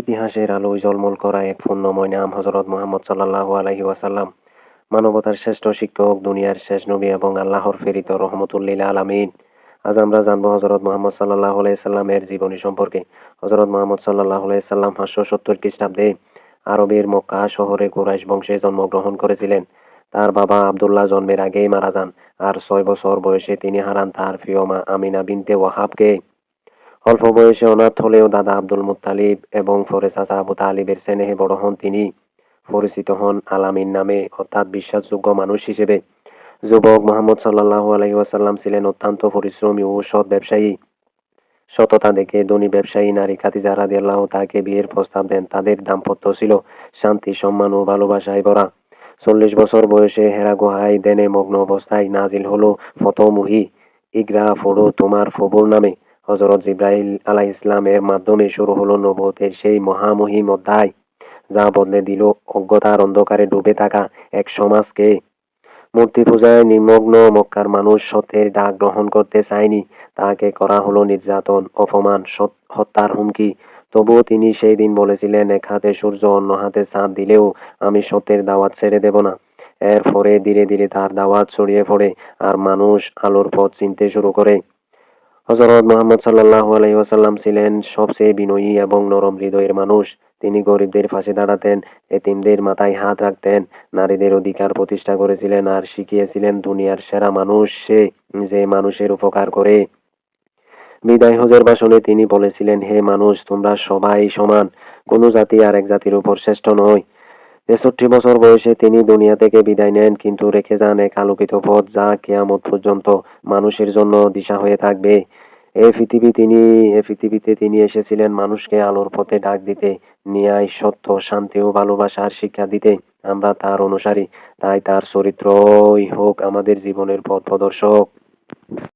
ইতিহাসের আলোয় ঝলমল করা এক পুণ্যময় নাম হজরত মুহাম্মদ সাল্লাল্লাহু আলাইহি ওয়াসাল্লাম। মানবতার শ্রেষ্ঠ শিক্ষক, দুনিয়ার শেষ নবী এবং আল্লাহর ফেরিত রহমতুল্লিল আলামিন। আজ আমরা জানব হজরত মোহাম্মদ সাল্লাহ সাল্লামের জীবনী সম্পর্কে। হজরত মোহাম্মদ সাল্লাহ সাল্লাম পাঁচশো সত্তর খ্রিস্টাব্দে আরবের মক্কা শহরে কুরাইশ বংশে জন্মগ্রহণ করেছিলেন। তার বাবা আবদুল্লাহ জন্মের আগেই মারা যান। আর ছয় বছর বয়সে তিনি হারান তার প্রিয় আমিনা বিনতে ওয়াহাবকে। অল্প বয়সে অনাথ হলেও দাদা আব্দুল মুত্তালিব এবং পরে চাচা আবু তালিবের স্নেহে বড় হন তিনি। পরিচিত হন আলামিন নামে, অর্থাৎ বিশ্বাসযোগ্য মানুষ হিসেবে। যুবক মোহাম্মদ সাল্লাহ আলহি ওয়াসাল্লাম ছিলেন অত্যন্ত পরিশ্রমী ও সৎ ব্যবসায়ী। সততা দেখে ধনী ব্যবসায়ী নারী খাদিজা রাদি আল্লাহ তাকে বিয়ের প্রস্তাব দেন। তাদের দাম্পত্য ছিল শান্তি, সম্মান ও ভালোবাসায় ভরা। চল্লিশ বছর বয়সে হেরা গুহায় দেনে মগ্ন অবস্থায় নাজিল হলো ফতমুহি ইগরা ফোড়ো তোমার ফবুল নামে। হজরত জিব্রাহিল আলাহ ইসলামের মাধ্যমে শুরু হলো নবতের সেই মহামহিম অধ্যায়, যা বদলে দিল অজ্ঞতার অন্ধকারে ডুবে থাকা এক সমাজকে। মূর্তি পূজায় নিমগ্ন মক্কার মানুষ সত্যের ডাক গ্রহণ করতে চায়নি। তাকে করা হলো নির্যাতন, অপমান হত্যার হুমকি। তবুও তিনি সেই দিন বলেছিলেন, এক হাতে সূর্য, অন্য হাতে চাঁদ দিলেও আমি সত্যের দাওয়াত ছেড়ে দেব না। এর পরে ধীরে ধীরে তার দাওয়াত ছড়িয়ে পড়ে আর মানুষ আলোর পথ চিনতে শুরু করে। হজরত মোহাম্মদ সাল্লাহ আলাইসাল্লাম ছিলেন সবচেয়ে বিনয়ী এবং নরম হৃদয়ের মানুষ। তিনি গরিবদের পাশে দাঁড়াতেন, এতিমদের মাথায় হাত রাখতেন, নারীদের অধিকার প্রতিষ্ঠা করেছিলেন আর শিখিয়েছিলেন দুনিয়ার সেরা মানুষ, সে যে মানুষের উপকার করে। বিদায় হজের ভাষণে তিনি বলেছিলেন, হে মানুষ, তোমরা সবাই সমান। কোনো জাতি আর এক জাতির উপর শ্রেষ্ঠ নয়। তেষট্টি বছর বয়সে তিনি দুনিয়া থেকে বিদায় নেন, কিন্তু রেখে যান এক আলোকিত পথ যা কেয়ামত পর্যন্ত মানুষের জন্য দিশা হয়ে থাকবে। এ পৃথিবী তিনি, এ পৃথিবীতে তিনি এসেছিলেন মানুষকে আলোর পথে ডাক দিতে, ন্যায়, সত্য, শান্তি ও ভালোবাসার শিক্ষা দিতে। আমরা তার অনুসারী, তাই তার চরিত্রই হোক আমাদের জীবনের পথ প্রদর্শক।